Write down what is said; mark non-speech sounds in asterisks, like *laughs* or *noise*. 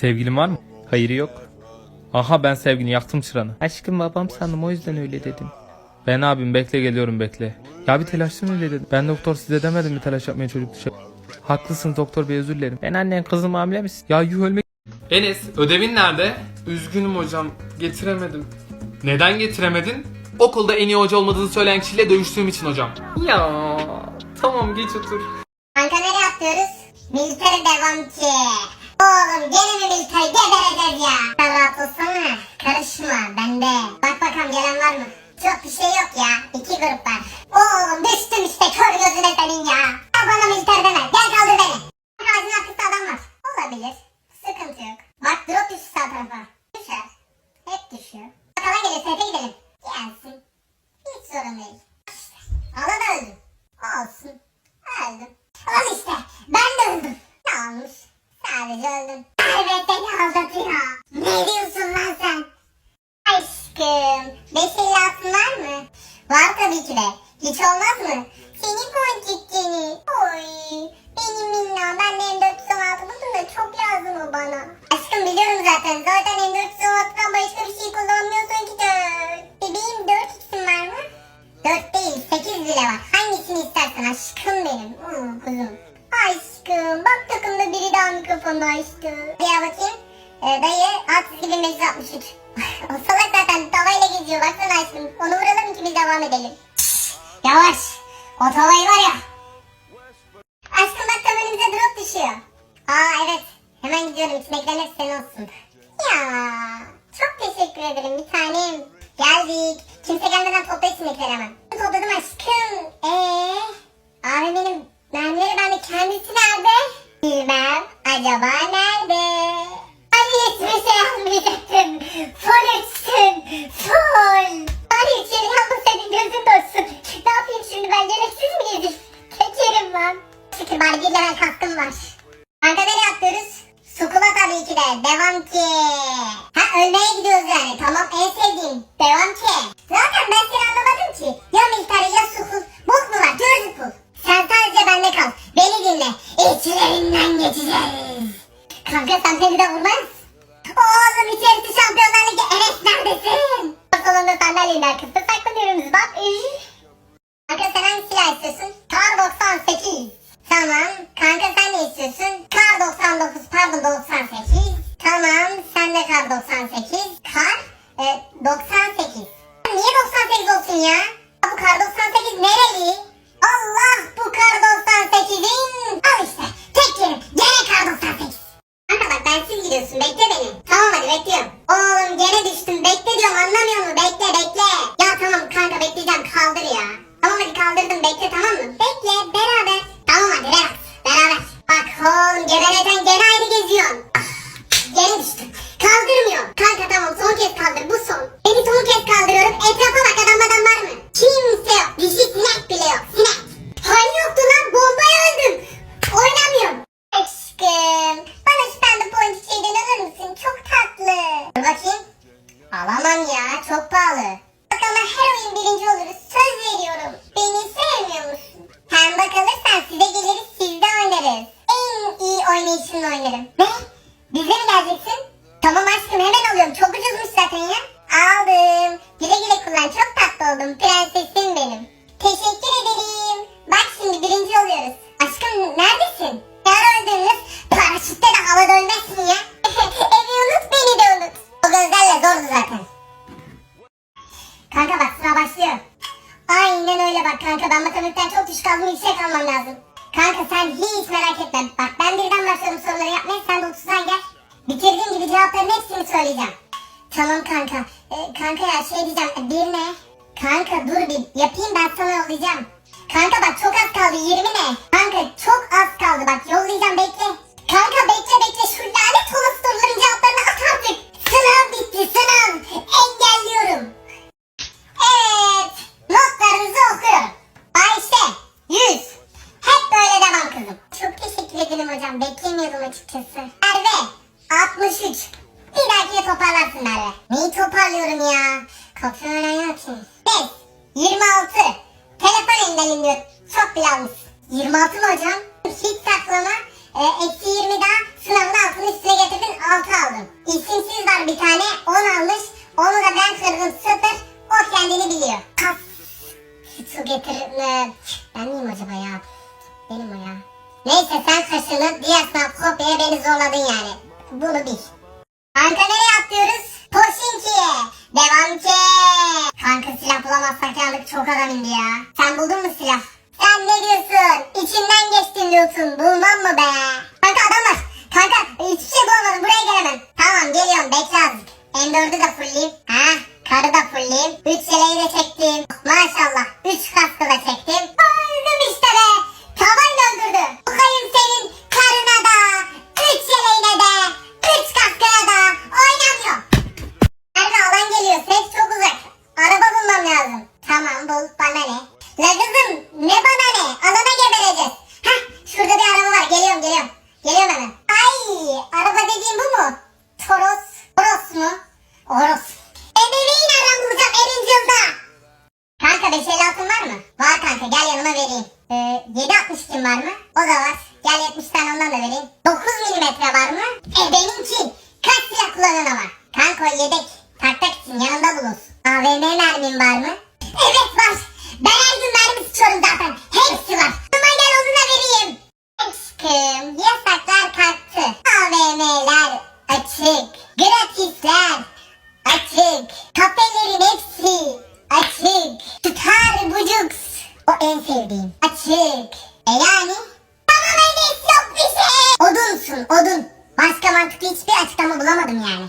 Sevgilin var mı? Hayır yok. Aha ben sevgilini yaktım çıranı. Aşkım babam sandım o yüzden öyle dedim. Ben abim bekle geliyorum bekle. Ya bir telaşlı öyle dedim. Ben doktor size demedim mi telaş yapmaya çocuk dışarı. Haklısın doktor bey özür dilerim. Ben annen kızım hamile misin? Ya yuh ölmek. Enes ödevin nerede? Üzgünüm hocam. Getiremedim. Neden getiremedin? Okulda en iyi hoca olmadığını söyleyen kişiyle dövüştüğüm için hocam. Ya tamam geç otur. Kanka nereye atlıyoruz? Militer devam ki. Oğlum gene mi militer gebereceğiz ya. Sen rahat olsana. Karışma bende. Bak bakalım gelen var mı? Çok bir şey yok ya. İki grup var. Oğlum düştüm işte kör gözüne senin ya. Ya bana militer deme. Gel kaldır beni. Ağacın arkasında adam var. Olabilir. Sıkıntı yok. Bak drop düştü sağ tarafa. Düşer. Hep düşüyor. Bakalım gelirse hadi gidelim. Gelsin. Hiç sorun değil. İşte. Alan öldüm. Olsun. Öldüm. Al işte. Ben de öldüm. Ne olmuş? Sadece öldüm. Evet beni aldatıyor. Ne diyorsun lan sen? Aşkım. Beş elli altın var mı? De. Hiç olmaz mı? Seni ponçik seni. Oy. Benim minna. Ben de M416 buldum da çok lazım o bana. Aşkım biliyorum zaten. Zaten M416'dan başka bir şey kullanmıyorsun ki dört. Bebeğim 4 x'in var mı? 4 değil 8 bile var. Hangisini istersen aşkım benim. Hmm, kuzum. Aşkım bak takımda biri daha mikrofonu açtı. Gel bakayım. Ee, dayı 6563. *laughs* o salak zaten tavayla geziyor. Baksana aşkım. Onu vuralım ki biz devam edelim. Yavaş. O tavayı var ya. Aşkım bak tam drop düşüyor. Aa evet. Hemen gidiyorum. İçindekilerin hepsi senin olsun. Ya çok teşekkür ederim bir tanem. Geldik. Kimse gelmeden topla içindekileri hemen. Topladım aşkım. Eee? Abi benim mermileri bende kendisi nerede? Bilmem. Acaba nerede? Ay hiçbir şey Tamam en sevdiğim. Devam ki. Zaten ben seni anlamadım ki. Ya militer ya sukul. Bok mu var? Gözlük bul. Sen sadece bende kal. Beni dinle. İçlerinden geçeceğiz. Kanka sen beni de vurmaz. Oğlum içerisi şampiyonlar ligi. Evet neredesin? Salonda sandalyenin arkasında saklanıyoruz. Bak. Kanka sen hangi silah istiyorsun? Kar 98. Tamam. Kanka sen ne istiyorsun? Kar 99 pardon 98. Tamam. Sen de kar 98. Kar e, 98. Niye 98 olsun ya? Bu kar 98 nereli? Allah bu kar 98'in. Al işte. Tek yerim. Gene kar 98. Kanka bak bensiz gidiyorsun. Bekle beni. Tamam hadi bekliyorum gene düştüm. Bekle diyorum anlamıyor musun? Bekle bekle. Ya tamam kanka bekleyeceğim. Kaldır ya. Tamam hadi kaldırdım. Bekle tamam mı? Bekle beraber. Tamam hadi relax. Beraber. Bak oğlum gebereden gene ayrı geziyorsun. Ah, Gene düştüm. Kaldırmıyorum. Kanka tamam son kez kaldır. Bu son. Beni son kez kaldırıyorum. Etrafa bak adam adam var mı? Kimse yok. Dişi sinek bile yok. Sinek. Hani yoktu lan bombaya öldüm. Oynamıyorum. Aşkım. Bana şu pembe ponçik şeyden alır mısın? Çok tatlı. Dur bakayım. Alamam ya. Çok pahalı. Bak ama her oyun birinci oluruz. Söz veriyorum. Beni sevmiyor musun? Hem bakılırsan size geliriz siz de oynarız. En iyi oynayışımla oynarım. Ne? Bize mi geleceksin? Tamam aşkım hemen alıyorum. Çok ucuzmuş Kanka bak sıra başlıyor. Aynen öyle bak kanka ben matematikten çok düşük aldım yüksek almam lazım. Kanka sen hiç merak etme. Bak ben birden başladım soruları yapmaya sen de 30'dan gel. Bitirdiğim gibi cevapların hepsini söyleyeceğim. Tamam kanka. Ee, kanka ya şey diyeceğim. e, Bir ne? Kanka dur bir yapayım ben sana yollayacağım. Kanka bak çok az kaldı 20 ne? Kanka çok az kaldı bak yollayacağım bekle. Kanka bekle bekle şu lanet olası soruların. Sınav. Engelliyorum. Evet. Notlarınızı okuyorum. Ayşe 100. Hep böyle devam kızım. Çok teşekkür ederim hocam. Beklemiyordum açıkçası. Merve 63. Bir dahakine toparlarsın Merve. Neyi toparlıyorum ya? Kafayı öğren yok ki. 5. 26. Telefon indir. Çok bile almışsın. 26 mı hocam? Hiç saklama. E, eksi 20 daha sınavın altını üstüne getirdin. 6 bir tane 10 almış. Onu da ben kırdım sıfır. O kendini biliyor. Kas. Su getir. Ne? Ben miyim acaba ya? Benim o ya. Neyse sen kaşını diğer sınav kopyaya beni zorladın yani. Bunu bil. Kanka nereye atlıyoruz? Poşinki'ye. Devam ki. Kanka silah bulamazsak yandık çok adam indi ya. Sen buldun mu silah? Diyorsun. Bulmam mı be? Kanka adam var. Kanka hiçbir şey bulamadım. Buraya gelemem. Tamam geliyorum bekle azıcık. M4'ü de fullleyeyim. Ha? Karı da fullleyeyim. 3 yeleği de çektim. Maşallah. 3 kaskı da çektim. Öldüm işte be. Tavayla öldürdü. Bakayım senin karına da. 3 yeleğine de. 3 kaskına da. Oynamıyor. Nerede alan geliyor? Ses çok uzak. Araba bulmam lazım. Tamam bul. Bana ne? La kızım ne bana ne? Alana gebereceğiz. Heh şurada bir araba var. Geliyorum geliyorum. Geliyorum hemen. Ay araba dediğim bu mu? Toros. Toros mu? Oros. Ebeveyn aram bulacağım Erincil'da. Kanka 5 el altın var mı? Var kanka gel yanıma vereyim. Ee, 7.62 var mı? O da var. Gel 70 tane ondan da vereyim. 9 milimetre var mı? E benimki. Kaç silah kullanan var? Kanka o yedek. Taktak için yanında bulunsun. AVM mermin var mı? Evet var. Ben her gün mermi sıçıyorum zaten. Hepsi var. Ama gel onu da vereyim. Aşkım yasaklar kalktı. AVM'ler açık. Gratisler açık. Kafelerin hepsi Sevdiğim. Açık. E yani? Tamam Enes yok bir şey. Odunsun odun. Başka mantıklı hiçbir açıklama bulamadım yani.